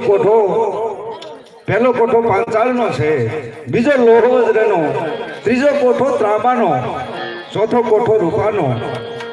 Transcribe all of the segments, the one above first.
બીજો કોઠો, પહેલો કોઠો પાંચાળનો છે, બીજો લોહવજ્રનો, ત્રીજો કોઠો ત્રાંબાનો, ચોથો કોઠો રૂપાનો,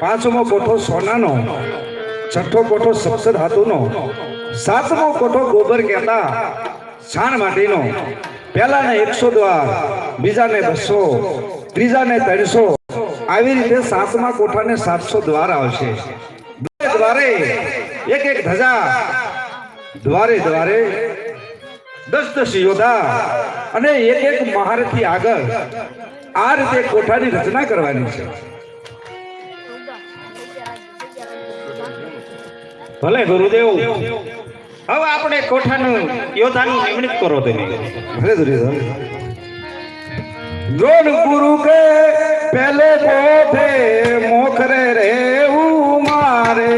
પાંચમો કોઠો સોનાનો, છઠ્ઠો કોઠો સપ્સદ ધાતુનો, સાતમો કોઠો ગોબર કહેતા છાણ માટીનો, પહેલાને એકસો દ્વાર, બીજાને બસો, ત્રીજાને ત્રણસો, આવી રીતે સાતમા કોઠાને સાતસો દ્વાર આવશે. દ્વારે એક એક ધજા દ્વારે દ્વારે દસ દસ યોદ્ધા અને એક એક મહારથી આગળ આ રીતે કોઠાની રચના કરવાની છે. ભલે ગુરુદેવ, હવે આપણે કોઠાનું યોદ્ધાનું નિમણૂક કરો તમે. ભલે દુર્યોધન જોન ગુરુ કે પહેલે પોથે મોખરે રેવું મારે.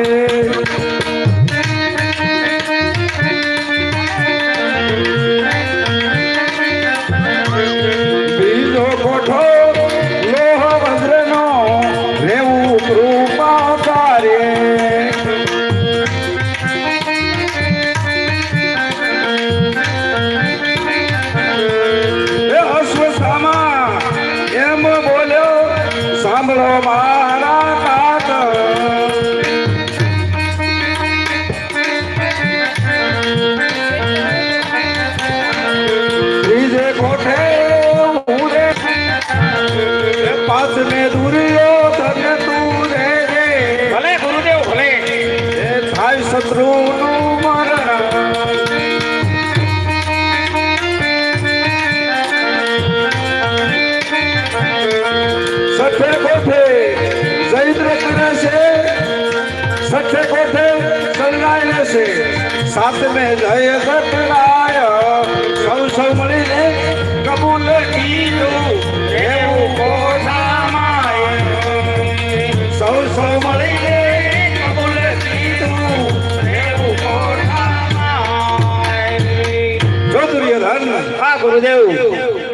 જો દુર્યોધન આ ગુરુદેવ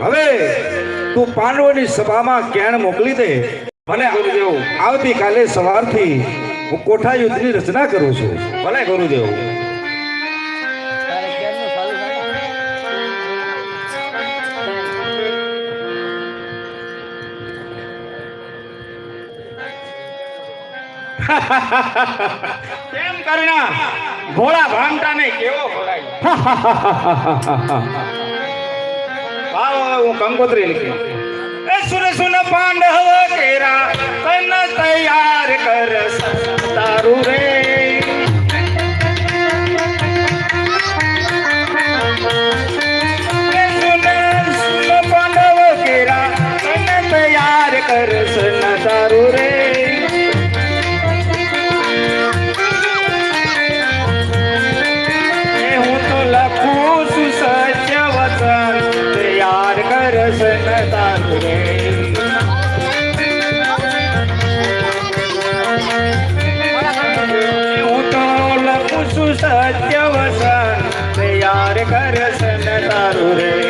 હવે તું પાંડવોની સભામાં કેણ મોકલી દે? મને આવતીકાલે સવારથી હું કોઠા યુદ્ધની રચના કરું છું. ભલે ગુરુદેવ. કેમ કરુણા? ભોળા ભામટાને કેવો ભોળાય વાહ, હું કંકોત્રી લીધી એ સુર સુન પાંડવ તૈયાર કરશ ન તારું રે હું તો લખું છું સત્ય વચન તૈયાર કરશ ન તારું રે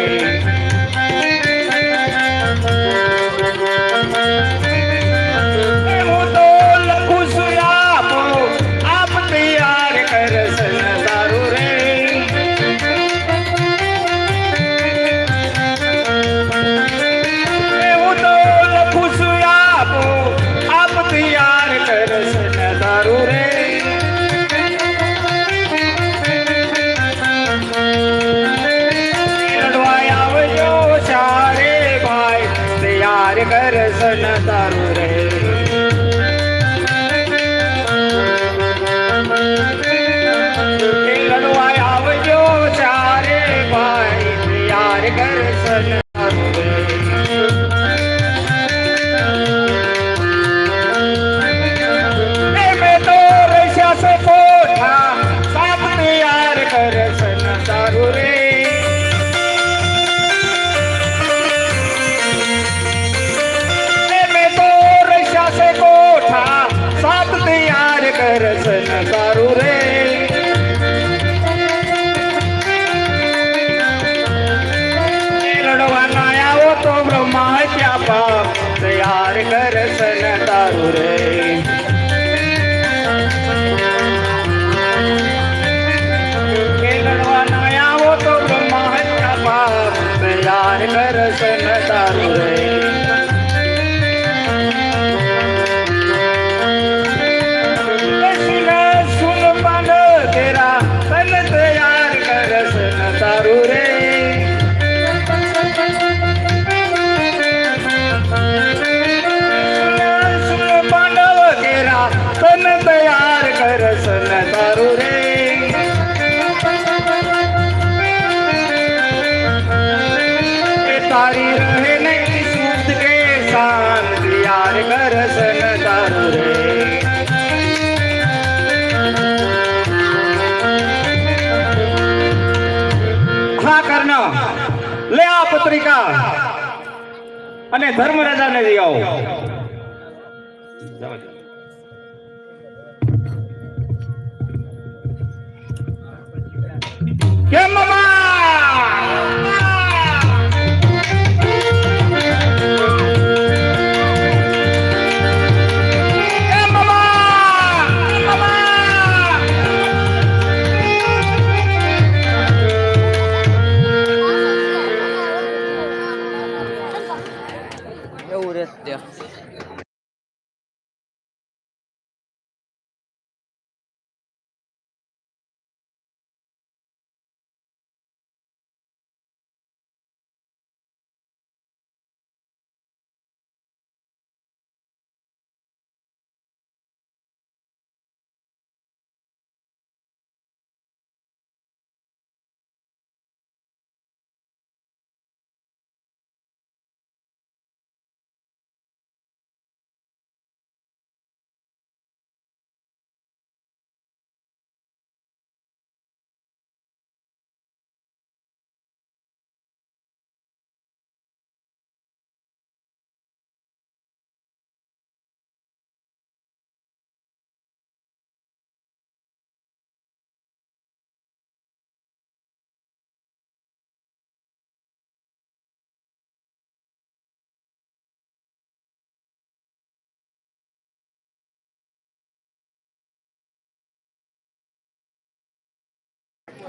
તૈયાર કરશ દર્શન તારું રે હા આ પત્રિકા. અને ધર્મરાજાને લઈ આવો. એવું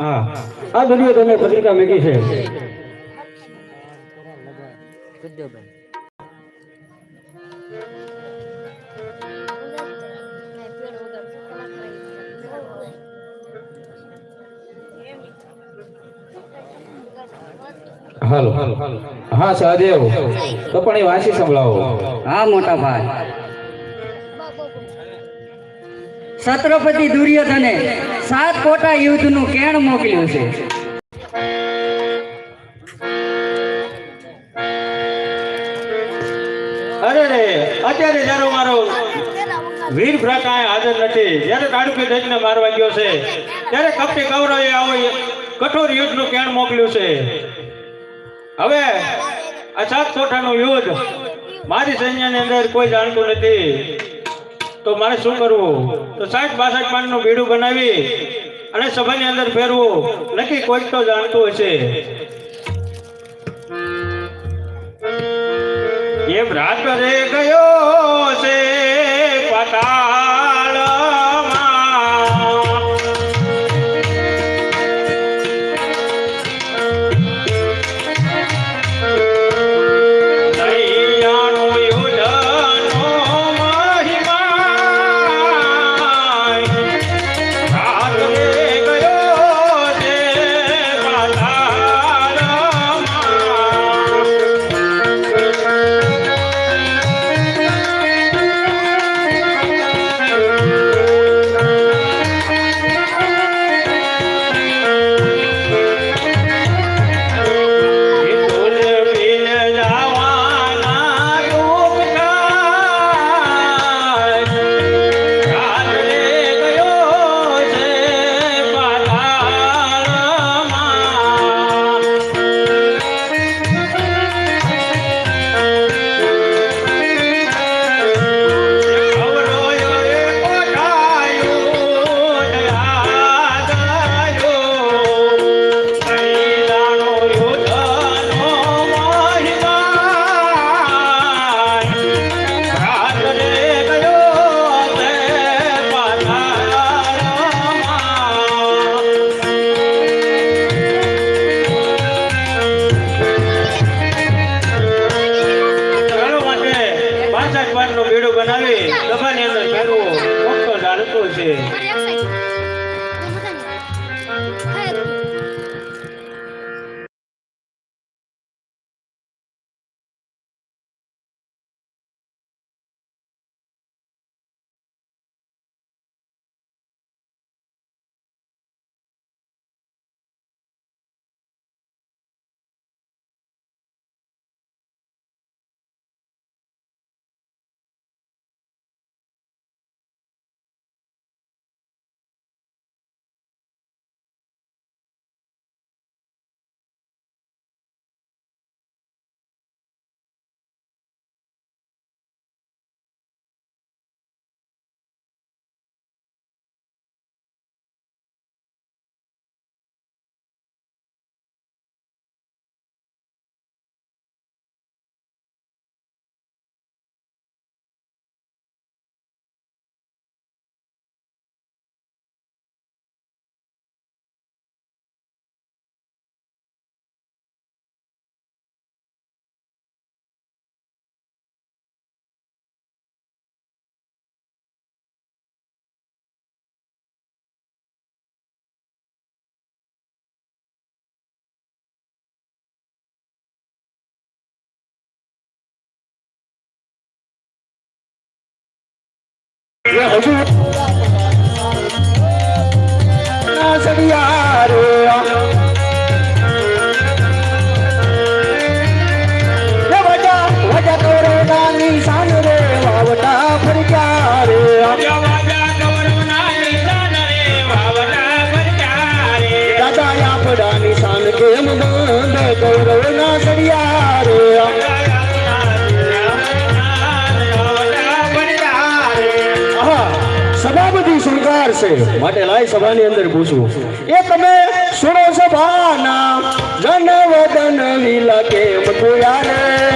હા. આ દુનિયા તમે પત્રિકા મૂકી છે. હા, સહદેવ. તો પણ એ વાંચી સંભળાવો. હા, મોટા ભાઈ. છત્રપતિ દુર્યોધને સાત કોટા યુદ્ધનું કેણ મોકલ્યું છે. અરે રે, અત્યારે જયારે મારો વીર ભ્રાતા હાજર નથી, જ્યારે તાડુકે દજને મારવા ગયો છે, ત્યારે કપટી કૌરવે આવો કઠોર યુદ્ધનું કેણ મોકલ્યું છે. હવે આ સાત કોઠાનું યુદ્ધ મારી સૈન્યની અંદર કોઈ જાણતું નથી. તો મારે શું કરવું? તો સાઠ બાસઠ પાનનું બીડું બનાવી અને સભાની અંદર ફેરવું. નક્કી કોઈક તો જાણતું હશે. એમ રાત રે ગયો છે. કર્યો છે. સભાની અંદર ફેરવો મોટો ધારતો છે સભાપતિ છે. માટે લાય સભાની અંદર પૂછવું. એ તમે સુણો સભાના જન વદન લીલા કેમ થયા રે?